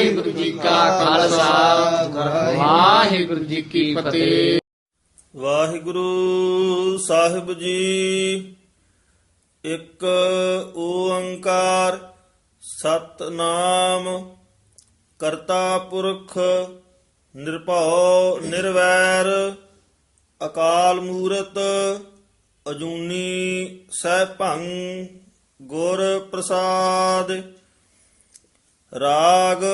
ਵਾਹਿਗੁਰੂ ਜੀ ਕਾ ਖਾਲਸਾ। ਵਾਹਿਗੁਰੂ ਜੀ ਕੀ ਫਤਿਹ। ਵਾਹਿਗੁਰੂ ਸਾਹਿਬ ਜੀ, ਇੱਕ ਓੰਕਾਰ ਸਤਨਾਮ ਕਰਤਾ ਪੁਰਖ ਨਿਰਭਉ ਨਿਰਵੈਰ ਅਕਾਲ ਮੂਰਤ ਅਜੂਨੀ ਸੈਭੰ ਗੁਰ ਪ੍ਰਸਾਦ ਰਾਗ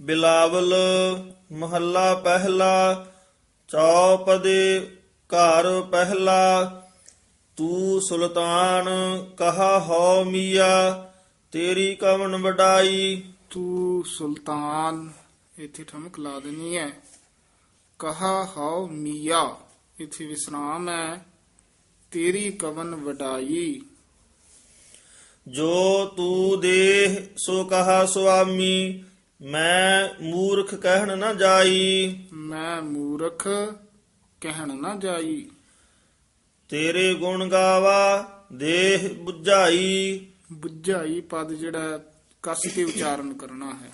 ਬਿਲਾਵਲ ਮਹੱਲਾ ਪਹਿਲਾ, ਚੌਪਦੇ ਘਰ ਪਹਿਲਾ, ਤੂੰ ਸੁਲਤਾਨ ਕਹਾ ਹੋ ਮੀਆ, ਤੇਰੀ ਕਵਨ ਵਡਾਈ। ਤੂੰ ਸੁਲਤਾਨ, ਇੱਥੇ ਠਮਕ ਲਾ ਦੇਣੀ ਹੈ। ਕਹਾ ਹਉ ਮੀਆ, ਇੱਥੇ ਵਿਸਰਾਮ ਹੈ। ਤੇਰੀ ਕਵਨ ਵਡਾਈ। ਜੋ ਤੂੰ ਦੇਹ ਸੋ ਕਹਾ ਸੁਆਮੀ ਮੈਂ ਮੂਰਖ ਕਹਿਣ ਨਾ ਜਾਈ। ਮੈਂ ਮੂਰਖ ਕਹਿਣ ਨਾ ਜਾਈ। ਤੇਰੇ ਗੁਣ ਗਾਵਾ ਦੇਹ 부ਝਾਈ ਬੁੱਝਾਈ ਪਦ ਜਿਹੜਾ ਕਸ ਕੇ ਉਚਾਰਨ ਕਰਨਾ ਹੈ।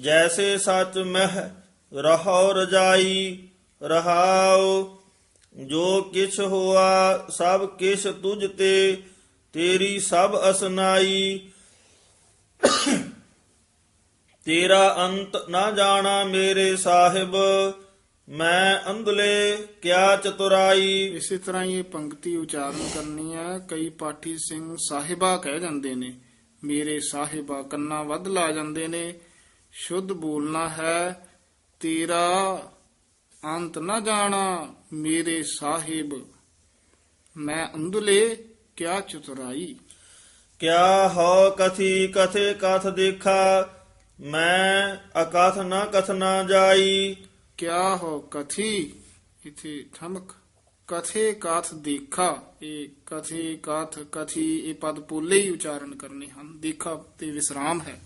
ਜੈਸੇ ਸਚ ਮਹਿ ਰਹੋ ਰਜਾਈ ਰਹਾਉ। ਜੋ ਕਿਛ ਹੋਆ ਸਭ ਕਿਛ ਤੁਝ ਤੇ ਤੇਰੀ ਸਭ ਅਸਨਾਈ। ਤੇਰਾ ਅੰਤ ਨਾ ਜਾਣਾ ਮੇਰੇ ਸਾਹਿਬ, ਮੈਂ ਅੰਧਲੇ ਕਿਆ ਚਤੁਰਾਈ। ਇਸੇ ਤਰ੍ਹਾਂ ਇਹ ਪੰਕਤੀ ਉਚਾਰਨ ਕਰਨੀ ਹੈ। ਕਈ ਪਾਠੀ ਸਿੰਘ ਸਾਹਿਬਾ ਕਹਿ ਜਾਂਦੇ ਨੇ, ਮੇਰੇ ਸਾਹਿਬਾ ਕੰਨਾ ਵੱਧ ਲਾ ਜਾਂਦੇ ਨੇ। ਸ਼ੁੱਧ ਬੋਲਣਾ ਹੈ, ਤੇਰਾ ਅੰਤ ਨਾ ਜਾਣਾ ਮੇਰੇ ਸਾਹਿਬ, ਮੈਂ ਅੰਦੁਲੇ ਕਿਆ ਚਤੁਰਾਈ? ਕਿਆ ਹੋ ਕਥੀ ਕਥੇ ਕਥ ਦੇਖਾ? ਮੈਂ ਅਕਥ ਨਾ ਕਥ ਨਾ ਜਾਈ। ਕਿਆ ਹੋ ਕਥੀ? ਇਥੇ ਠਮਕ। ਕਥੇ ਕਾਥ ਦੇਖਾ? ਇਹ ਕਥੇ ਕਾਥ ਕਥੀ ਇਹ ਪਦ ਪੋਲੇ ਹੀ ਉਚਾਰਨ ਕਰਨੇ ਹਨ। ਦੇਖਾ ਤੇ ਵਿਸਰਾਮ ਹੈ।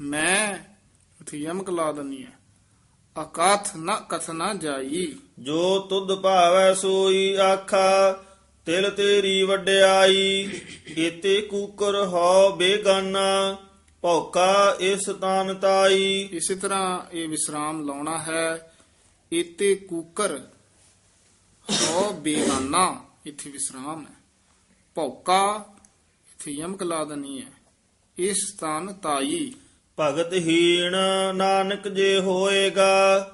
ਮੈਂ ਇਥੇ ਯਮਕ ਲਾ ਦਨੀ ਹੈ। ਅਕਾਥ ਨਾ ਕਥ ਨਾ ਜਾਈ। ਜੋ ਤੁਧ ਭਾਵੈ ਸੋਈ ਆਖਾ ਤਿਲ ਤੇਰੀ ਵਡਿਆਈ ਇਤੇ ਕੂਕਰ ਹੋ ਬੇਗਾਨਾ ਭੌਕਾ ਇਸ ਤਾਨ ਤਾਈ। ਇਸੇ ਤਰ੍ਹਾਂ ਇਹ ਵਿਸਰਾਮ ਲਾਉਣਾ ਹੈ ਇਤੇ ਕੂਕਰ ਹੋ ਬੇਗਾਨਾ। ਇਥੇ ਵਿਸਰਾਮ ਹੈ। ਭੌਕਾ ਇਥੇ ਯਮਕ ਲਾ ਦਨੀ ਹੈ। ਇਸ ਸਥਾਨ ਤਾਈ। ਭਗਤ ਹੀਣ ਨਾਨਕ ਜੇ ਹੋਏਗਾ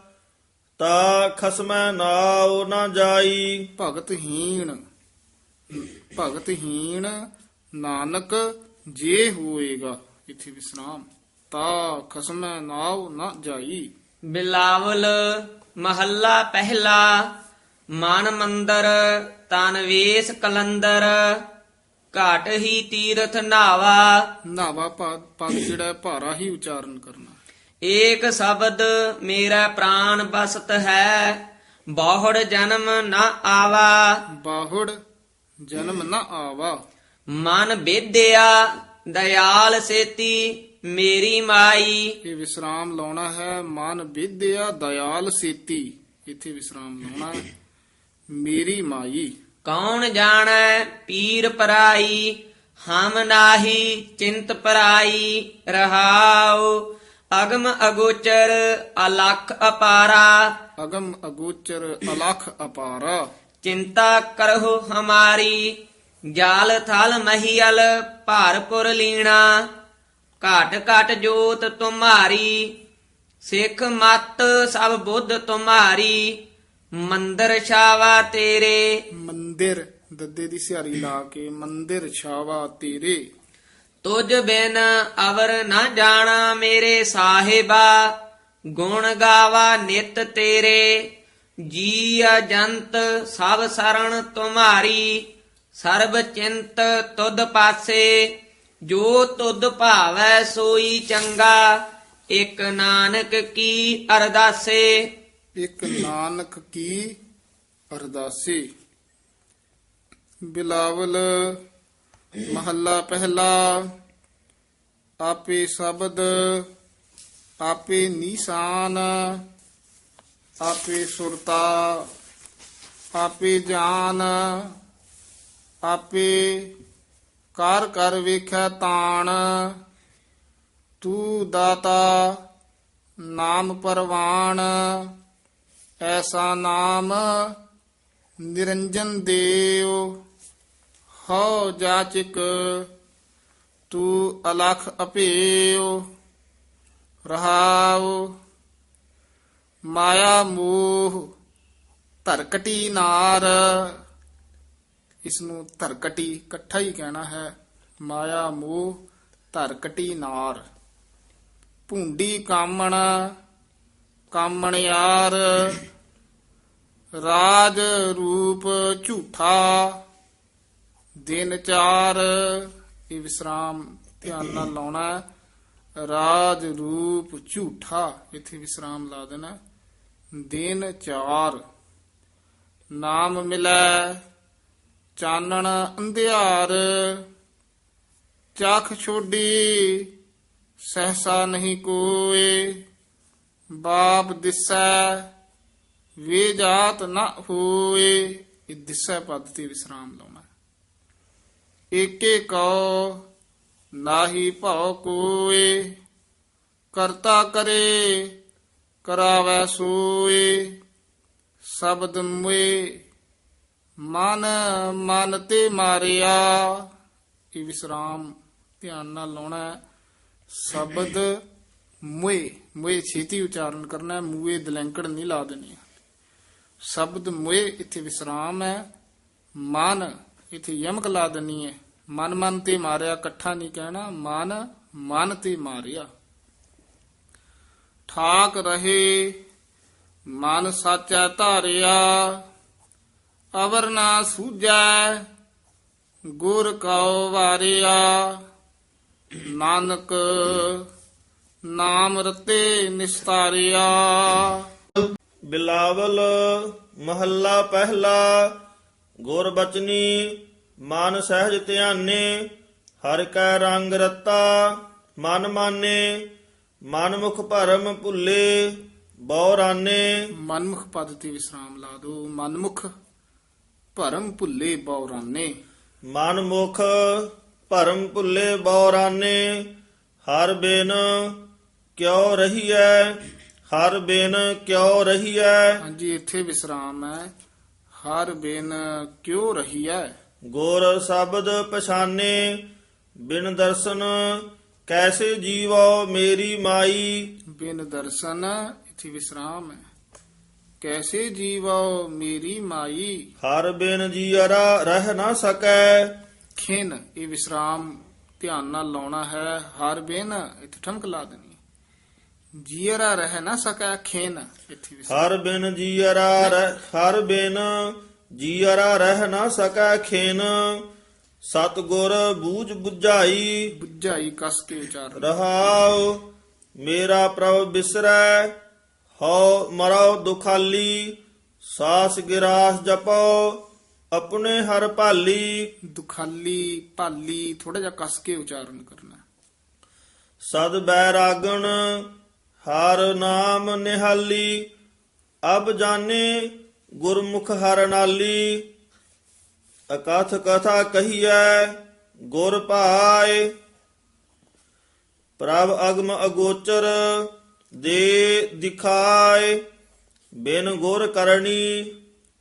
ਤਾ ਖਸਮੈ ਨਾਉ ਨਾ ਜਾਈ। ਭਗਤਹੀਣ ਭਗਤਹੀਣ ਨਾਨਕ ਜੇ ਹੋਏਗਾ ਇਥੇ ਵਿਸਰਾਮ। ਤਾ ਖਸਮੈ ਨਾਉ ਨਾ ਜਾਈ। ਬਿਲਾਵਲ ਮਹੱਲਾ ਪਹਿਲਾ ਮਨ ਮੰਦਰ ਤਨ ਵੇਸ ਕਲੰਦਰ। ਘਾਟ ਹੀ ਤੀਰਥ ਨਾਵਾ। ਨਾਵਾ ਪਦ ਪਦ ਜਿਹੜਾ ਭਾਰਾ ਹੀ ਉਚਾਰਨ ਕਰਨਾ। ਏਕ ਸ਼ਬਦ ਮੇਰਾ ਪ੍ਰਾਨ ਬਸਤ ਹੈ ਬਹੁੜ ਜਨਮ ਨਾ ਆਵਾ। ਬਾਹੁੜ ਜਨਮ ਨਾ ਆਵਾ। ਮਨ ਬੇਦਿਆ ਦਇਆਲ ਸੇਤੀ ਮੇਰੀ ਮਾਈ। ਇਹ ਵਿਸਰਾਮ ਲਾਉਣਾ ਹੈ। ਮਨ ਵਿਦਿਆ ਦਇਆਲ ਸੇਤੀ। ਇੱਥੇ ਵਿਸਰਾਮ ਲਾਉਣਾ ਹੈ। ਮੇਰੀ ਮਾਈ। ਕੌਣ ਜਾਣੈ? ਪੀਰ ਪਰਾਈ ਹਮ ਨਾਹੀ ਚਿੰਤ ਪਰਾਈ ਰਹਾਉ। ਅਗਮ ਅਗੋਚਰ ਅਲਖ ਅਪਾਰਾ। ਅਗਮ ਅਗੋਚਰ ਅਲਖ ਅਪਾਰਾ। ਚਿੰਤਾ ਕਰਹੁ ਹਮਾਰੀ ਜਾਲ ਥਲ ਮਹੀਲ ਭਾਰਪੁਰ ਲੀਣਾ। ਘਾਟ ਘਾਟ ਜੋਤ ਤੁਮਾਰੀ ਸਿੱਖ ਮਤ ਸਭ ਬੁੱਧ ਤੁਮਾਰੀ। ਮੰਦਰ ਛਾਵਾ ਤੇਰੇ। ਮੰਦਿਰ ਦੱਦੇ ਦੀ ਸਿਹਾਰੀ ਲਾ ਕੇ ਮੰਦਿਰ ਛਾਵਾ ਤੇਰੇ। ਤੁਝ ਬਿਨ ਅਵਰ ਨਾ ਜਾਣਾ ਮੇਰੇ ਸਾਹਿਬਾ ਗੁਣ ਗਾਵਾ ਨਿਤ ਤੇਰੇ। ਜੀ ਅਜੰਤ ਸਭ ਸਰਣ ਤੁਮਾਰੀ, ਸਰਬ ਚਿੰਤ ਤੁਧ ਪਾਸੇ, ਜੋ ਤੁਧ ਭਾਵੈ ਸੋਈ ਚੰਗਾ, ਇਕ ਨਾਨਕ ਕੀ ਅਰਦਾਸੇ? ਇੱਕ ਨਾਨਕ ਕੀ ਅਰਦਾਸੀ? ਬਿਲਾਵਲ ਮਹੱਲਾ ਪਹਿਲਾ, ਆਪੇ ਸ਼ਬਦ, ਆਪੇ ਨਿਸ਼ਾਨ ਆਪੇ ਸੁਰਤਾ, ਆਪੇ ਜਾਨ, ਆਪੇ ਕਰ ਕਰ ਵੇਖੈ ਤਾਣ। ਤੂੰ ਦਾਤਾ, ਨਾਮ ਪਰਵਾਨ ਐਸਾ ਨਾਮ ਨਿਰੰਜਨ ਦੇਵ ਹਉ ਜਾਚਿਕ, ਤੂੰ ਅਲਖ ਅਪੇਉ, ਰਹਾਉ। ਮਾਇਆ ਮੋਹ ਧਰਕਟੀ ਨਾਰ। ਇਸ ਨੂੰ ਧਰਕਟੀ ਇਕੱਠਾ ਹੀ ਕਹਿਣਾ ਹੈ। ਮਾਇਆ ਮੋਹ ਧਰਕਟੀ ਨਾਰ। ਭੁੰਡੀ ਕਾਮਣ ਕਾਮਣ ਯਾਰ। ਰਾਜ ਰੂਪ ਝੂਠਾ, ਦਿਨ ਚਾਰ। ਇਹ ਵਿਸਰਾਮ ਧਿਆਨ ਨਾਲ ਲਾਉਣਾ ਹੈ। ਰਾਜ ਰੂਪ ਝੂਠਾ, ਇੱਥੇ ਵਿਸਰਾਮ ਲਾ ਦੇਣਾ ਦਿਨ ਚਾਰ। ਨਾਮ ਮਿਲੈ ਚਾਨਣ ਅੰਧਿਆਰ। ਚਖ ਛੋਡੀ ਸਹਸਾ ਨਹੀਂ ਕੋਏ। ਬਾਪ ਦਿਸੈ ਵੇ ਜਾਤ ਨਾ ਹੋਏ। ਇਹ ਦਿਸੈ ਪਦ ਤੇ ਵਿਸਰਾਮ ਲਾਉਣਾ। ਏਕੇ ਕਉ ਨਾਹੀ ਭਉ ਕੋਏ। ਕਰਤਾ ਕਰੇ ਕਰਾਵੈ ਸੋਏ ਸ਼ਬਦ ਮੁਏ ਮਨ ਮਨ ਤੇ ਮਾਰਿਆ। ਇਹ ਵਿਸਰਾਮ ਧਿਆਨ ਨਾਲ ਲਾਉਣਾ ਸ਼ਬਦ ਮੁਏ ਮੁਏ ਛੇਤੀ ਉਚਾਰਨ ਕਰਨਾ ਹੈ। ਮੂਏ ਦਲੰਕੜ ਨਹੀਂ ਲਾ ਦੇਣੀ। ਸ਼ਬਦ ਮੁਏ ਇੱਥੇ ਵਿਸਰਾਮ ਹੈ। ਮਨ, ਇੱਥੇ ਯਮਕ ਲਾ ਦੇਣੀ ਹੈ। ਮਨ ਮਨ ਤੇ ਮਾਰਿਆ, ਇਕੱਠਾ ਨਹੀਂ ਕਹਿਣਾ। ਮਨ ਮਨ ਤੇ ਮਾਰਿਆ। ਠਾਕ ਰਹੇ, ਮਨ ਸਾਚਾ ਧਾਰਿਆ, ਅਵਰ ਨਾ ਸੂਝੈ, ਗੁਰ ਕਉ ਵਾਰਿਆ। ਨਾਨਕ ਨਾਮ ਰਤੇ ਨਿਸਤਾਰਿਆ। ਬਿਲਾਵਲ ਮਹੱਲਾ ਪਹਿਲਾ ਗੁਰਬਚਨੀ ਮਨ ਸਹਿਜ ਧਿਆਨੇ, ਹਰ ਕੈ ਰੰਗ ਰਤਾ, ਮਨ ਮਾਨੇ ਮਨ ਮੁਖ ਭਰਮ ਭੁੱਲੇ ਬੌਰਾਨੇ। ਮਨਮੁਖ ਪਦ ਤੇ ਵਿਸਰਾਮ ਲਾ ਦੋ। ਮਨਮੁਖ ਭਰਮ ਭੁੱਲੇ ਬੌਰਾਨੇ। ਮਨ ਮੁਖ ਭਰਮ ਭੁੱਲੇ ਬੌਰਾਨੇ। ਹਰ ਬਿਨ ਕਿਉ ਰਹੀਐ? ਹਰ ਬਿਨ ਕਿਉ ਰਹੀਐ? ਹਾਂਜੀ ਇੱਥੇ ਵਿਸਰਾਮ ਹੈ। ਹਰ ਬਿਨ ਕਿਉ ਰਹੀ ਹੈ ਗੁਰ ਸ਼ਬਦ ਪਛਾਨੇ ਬਿਨ ਦਰਸ਼ਨ ਕੈਸੇ ਜੀਵੋ ਮੇਰੀ ਮਾਈ? ਬਿਨ ਦਰਸ਼ਨ ਇੱਥੇ ਵਿਸਰਾਮ ਹੈ। ਕੈਸੇ ਜੀਵੋ ਮੇਰੀ ਮਾਈ? ਹਰ ਬਿਨ ਜੀਅਰਾ ਰਹਿ ਨਾ ਸਕੈ। ਖਿਨ ਇਹ ਵਿਸਰਾਮ ਧਿਆਨ ਨਾਲ ਲਾਉਣਾ ਹੈ। ਹਰ ਬਿਨ ਇੱਥੇ ਠਮਕ ਲਾ ਦੇਣੀ ਜੀਅਰਾ ਰਹਿ ਨਾ ਸਕਾ ਖਿਨ ਇੱਥੇ ਵਿਸਰਾਮ। ਹਰ ਬਿਨ ਜੀਅਰਾ ਰਹਿ ਹਰ ਬਿਨ ਜੀਅਰਾ ਰਹਿ ਨਾ ਸਕੈ ਖੇਨ। ਸਤਗੁਰ ਬੂਝ 부ਝਾਈ ਬੁੱਝਾਈ ਕਸ ਕੇ ਉਚਾਰਨ। ਰਹਾਉ ਮੇਰਾ ਪ੍ਰਭ ਬਿਸਰੈ ਹਉ ਮਰਉ ਦੁਖਾਲੀ ਸਾਸ ਗਿਰਾਸ ਜਪੋ ਆਪਣੇ ਹਰ ਭਾਲੀ। ਦੁਖਾਲੀ ਭਾਲੀ ਥੋੜਾ ਜਿਹਾ ਕਸ ਕੇ ਉਚਾਰਨ ਕਰਨਾ। ਸਦ ਬੈਰਾਗਣ ਹਰ ਨਾਮ ਨਿਹਾਲੀ ਅਬ ਜਾਣੇ ਗੁਰਮੁਖ ਹਰ ਨਾਲੀ। ਅਕਥ ਕਥਾ ਕਹੀਐ, ਗੁਰ ਭਾਏ। ਪ੍ਰਭ ਅਗਮ ਅਗੋਚਰ ਦੇ ਦਿਖਾਏ, ਬਿਨ ਗੁਰ ਕਰਨੀ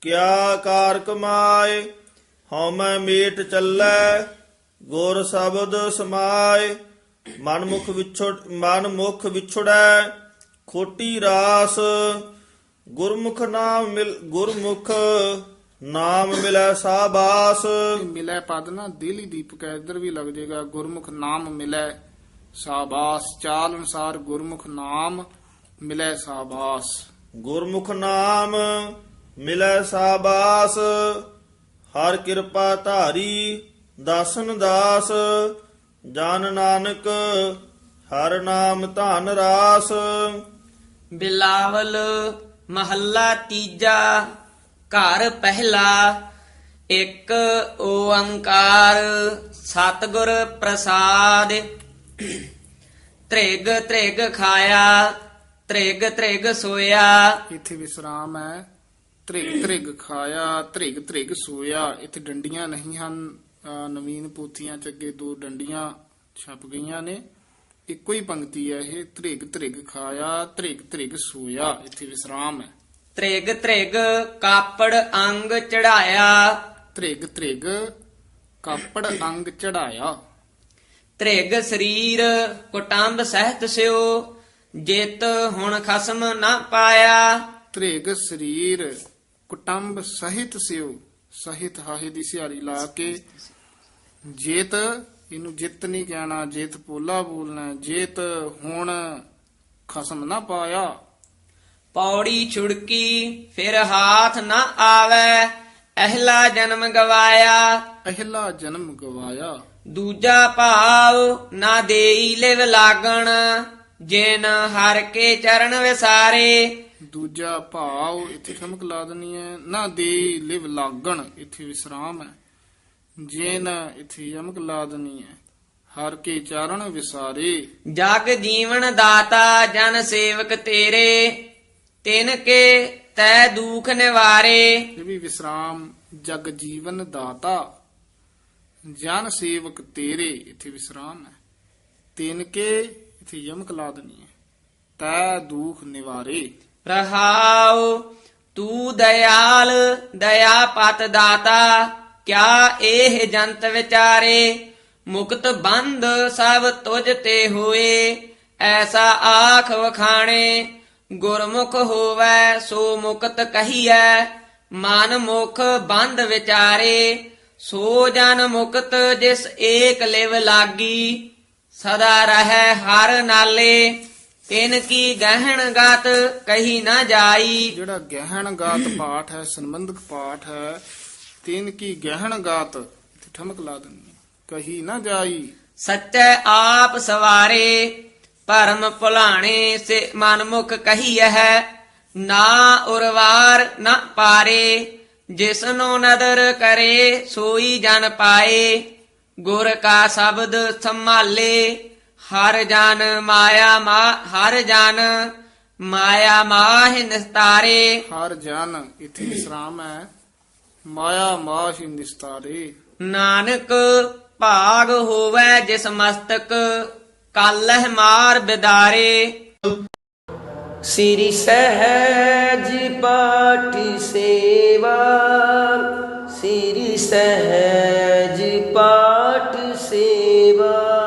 ਕਿਆ ਕਾਰ ਕਮਾਏ ਹਉਮੈ ਮੇਟ ਚੱਲੈ, ਗੁਰ ਸ਼ਬਦ ਸਮਾਏ। ਮਨ ਮੁਖ ਵਿਛੜ ਮਨ ਮੁਖ ਵਿਛੜੈ, ਖੋਟੀ ਰਾਸ। ਗੁਰਮੁਖ ਨਾਮ ਮਿਲ, ਗੁਰਮੁਖ ਨਾਮ ਮਿਲੈ ਸਾਬਾਸ। ਇਹ ਮਿਲੈ ਪਦ ਨਾ ਦੇਲੀ ਦੀਪਕ ਹੈ, ਇੱਧਰ ਵੀ ਲੱਗ ਜਾਏਗਾ ਗੁਰਮੁਖ ਨਾਮ ਮਿਲੈ ਸਾਬਾਸ। ਚਾਲ ਅਨੁਸਾਰ ਗੁਰਮੁਖ ਨਾਮ ਮਿਲੈ ਸਾਬਾਸ। ਗੁਰਮੁਖ ਨਾਮ ਮਿਲੈ ਸਾਬਾਸ। ਹਰ ਕਿਰਪਾ ਧਾਰੀ ਦਾਸਨ ਦਾਸ। ਜਨ ਨਾਨਕ ਹਰ ਨਾਮ ਧਨ ਰਾਸ। ਬਿਲਾਵਲ ਮਹੱਲਾ ਤੀਜਾ। ਘਰ ਪਹਿਲਾ, ਇੱਕ ਓੰਕਾਰ, ਸਤਿਗੁਰ ਪ੍ਰਸਾਦ। ਤ੍ਰਿਗ ਤ੍ਰਿਗ ਖਾਇਆ, ਤ੍ਰਿਗ ਤ੍ਰਿਗ ਸੋਇਆ। ਇੱਥੇ ਵਿਸਰਾਮ ਹੈ। ਤ੍ਰਿਗ ਤ੍ਰਿਗ ਖਾਇਆ, ਤ੍ਰਿਗ ਤ੍ਰਿਗ ਸੋਇਆ। ਇੱਥੇ ਡੰਡੀਆਂ ਨਹੀਂ ਹਨ। ਨਵੀਨ ਪੋਥੀਆਂ ਚ ਅੱਗੇ ਦੋ ਡੰਡੀਆਂ ਛਪ ਗਈਆਂ ਨੇ। ਇੱਕੋ ਹੀ ਪੰਕਤੀ ਹੈ ਇਹ। ਤ੍ਰਿਗ ਤ੍ਰਿਗ ਖਾਇਆ, ਤ੍ਰਿਗ ਤ੍ਰਿਗ ਸੋਇਆ। ਇੱਥੇ ਵਿਸਰਾਮ ਹੈ। ਤ੍ਰਿਗ ਤ੍ਰਿਗ ਕਾਪੜ ਅੰਗ ਚੜਾਇਆ। ਤ੍ਰਿਗ ਤ੍ਰਿਗ ਕਾਪੜ ਅੰਗ ਚੜਾਇਆ। ਤ੍ਰਿਗ ਸਰੀਰ ਕੁਟੰਬ ਸਹਿਤ ਸਿਓ ਜਿਤ ਹੁਣ ਖਸਮ ਨਾ ਪਾਇਆ। ਤ੍ਰਿਗ ਸਰੀਰ ਕੁਟੰਬ ਸਹਿਤ ਸਿਓ ਸਹਿਤ ਹਾਹੇ ਦੀ ਸਿਹਾਰੀ ਲਾ ਕੇ। ਜੇਤ ਇਹਨੂੰ ਜਿੱਤ ਨਹੀਂ ਕਹਿਣਾ ਜੇਤ ਪੋਲਾ ਬੋਲਣਾ। ਜੇਤ ਹੁਣ ਖਸਮ ਨਾ ਪਾਇਆ। ਪੌੜੀ ਛੁੜਕੀ ਫਿਰ ਹਾਥ ਨਾ ਆਵੇ ਅਹਿਲਾ ਜਨਮ ਗਵਾਇਆ। ਪਹਿਲਾ ਜਨਮ ਗਵਾਇਆ। ਦੂਜਾ ਭਾਵ ਨਾ ਦੇਈ ਲਿਵ ਲਾਗਣ ਜਿਨ ਹਰ ਕੇ ਚਰਨ ਵਿਸਾਰੇ। ਦੂਜਾ ਭਾਵ ਇੱਥੇ ਠਮਕ ਲਾ ਦੇਣੀ ਹੈ ਨਾ ਦੇ ਲਿਵ ਲਾਗਣ ਇੱਥੇ ਵਿਸਰਾਮ ਹੈ। ਜੇ ਨਾ ਇੱਥੇ ਯਮਕ ਲਾ ਦੇਣੀ ਹੈ ਹਰ ਕੇ ਚਾਰਣ ਵਿਸਾਰੇ। ਜਗ ਜੀਵਨ ਦਾਤਾ ਜਨ ਸੇਵਕ ਤੇਰੇ। ਤਿਨ ਕੇ ਤੈ ਦੁਖ ਨਿਵਾਰੇ। ਇਹ ਵੀ ਵਿਸਰਾਮ ਜਗ ਜੀਵਨ ਦਾਤਾ ਜਨ ਸੇਵਕ ਤੇਰੇ ਇੱਥੇ ਵਿਸਰਾਮ ਹੈ। ਤਿਨ ਕੇ ਇੱਥੇ ਯਮਕ ਲਾ ਦੇਣੀ ਹੈ। ਤੈ ਦੁਖ ਨਿਵਾਰੇ। ਰਹਾਉ ਤੂੰ ਦਇਆਲ ਦਇਆ ਪਤ ਦਾਤਾ ਕਿਆ ਇਹ ਜੰਤ ਵਿਚਾਰੇ? ਮੁਕਤ ਬੰਧ ਸਭ ਤੁਝ ਤੇ ਹੋਏ ਐਸਾ ਆਖ ਵਖਾਣੇ ਗੁਰਮੁਖ ਹੋਵੈ ਸੋ ਮੁਕਤ ਕਹੀਐ ਮਨ ਮੁਖ ਬੰਧ ਵਿਚਾਰੇ ਸੋ ਜਨ ਮੁਕਤ ਜਿਸ ਏਕ ਲਿਵ ਲਾਗੀ ਸਦਾ ਰਹੈ ਹਰ ਨਾਲੇ ਤਿਨ ਕੀ ਗਹਿਣ ਗਤ ਕਹੀ ਨਾ ਜਾਈ ਜਿਹੜਾ ਗਹਿਣ ਗਾਤ ਪਾਠ ਹੈ ਸੰਬੰਧਕ ਪਾਠ ਹੈ ਤਿਨ ਕੀ ਗਹਿਣ ਗਾਤ ਠਮਕ ਲਾ ਹੈ। ਕਹੀ ਨਾ ਜਾਈ ਸੱਚੈ ਆਪ ਸਵਾਰੇ ਭਰਮ ਭੁਲਾਣੇ ਸੇ ਮਨਮੁਖ ਕਹੀਐ ਨਾ ਉਰਵਾਰ ਨਾ ਪਾਰੇ ਜਿਸਨੋ ਨਦਰ ਕਰੇ ਸੋਈ ਜਨ ਪਾਏ ਗੁਰ ਕਾ ਸ਼ਬਦ ਸੰਭਾਲੇ ਹਰ ਜਨ ਮਾਇਆ ਮਾ ਹਰ ਜਨ ਮਾਇਆ ਮਾਹਿ ਨਿਸਤਾਰੇ। ਹਰ ਜਨ ਇੱਥੇ ਵਿਸਰਾਮ ਹੈ ਮਾਇਆ ਮਾਸ਼ ਨਿਸਤਾਰੇ। ਨਾਨਕ ਭਾਗ ਹੋਵੇ ਜਿਸ ਮਸਤਕ ਕਾਲਹਿ ਮਾਰ ਬਿਦਾਰੇ। ਸ੍ਰੀ ਸਹਿਜ ਪਾਠੀ ਸੇਵਾ ਸ੍ਰੀ ਸਹਿਜ ਪਾਠ ਸੇਵਾ।